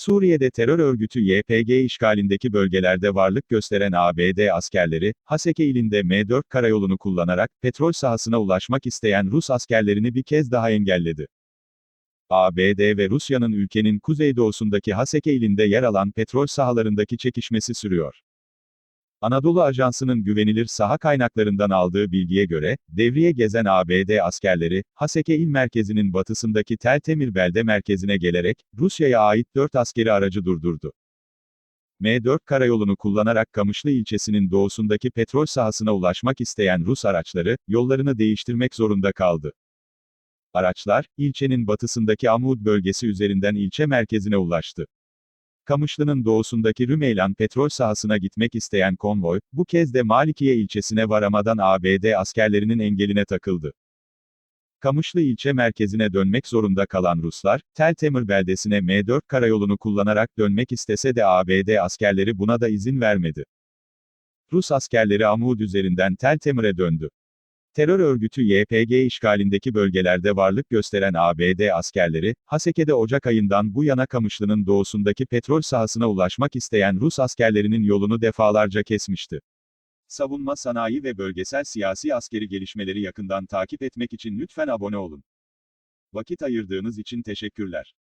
Suriye'de terör örgütü YPG işgalindeki bölgelerde varlık gösteren ABD askerleri, Haseke ilinde M4 karayolunu kullanarak, petrol sahasına ulaşmak isteyen Rus askerlerini bir kez daha engelledi. ABD ve Rusya'nın ülkenin kuzeydoğusundaki Haseke ilinde yer alan petrol sahalarındaki çekişmesi sürüyor. Anadolu Ajansı'nın güvenilir saha kaynaklarından aldığı bilgiye göre, devriye gezen ABD askerleri, Haseke il merkezinin batısındaki Tel Temir belde merkezine gelerek, Rusya'ya ait 4 askeri aracı durdurdu. M4 karayolunu kullanarak Kamışlı ilçesinin doğusundaki petrol sahasına ulaşmak isteyen Rus araçları, yollarını değiştirmek zorunda kaldı. Araçlar, ilçenin batısındaki Amud bölgesi üzerinden ilçe merkezine ulaştı. Kamışlı'nın doğusundaki Rümeylan petrol sahasına gitmek isteyen konvoy, bu kez de Malikiye ilçesine varamadan ABD askerlerinin engeline takıldı. Kamışlı ilçe merkezine dönmek zorunda kalan Ruslar, Tel Temir beldesine M4 karayolunu kullanarak dönmek istese de ABD askerleri buna da izin vermedi. Rus askerleri Amud üzerinden Tel Temir'e döndü. Terör örgütü YPG işgalindeki bölgelerde varlık gösteren ABD askerleri, Haseke'de Ocak ayından bu yana Kamışlı'nın doğusundaki petrol sahasına ulaşmak isteyen Rus askerlerinin yolunu defalarca kesmişti. Savunma sanayi ve bölgesel siyasi askeri gelişmeleri yakından takip etmek için lütfen abone olun. Vakit ayırdığınız için teşekkürler.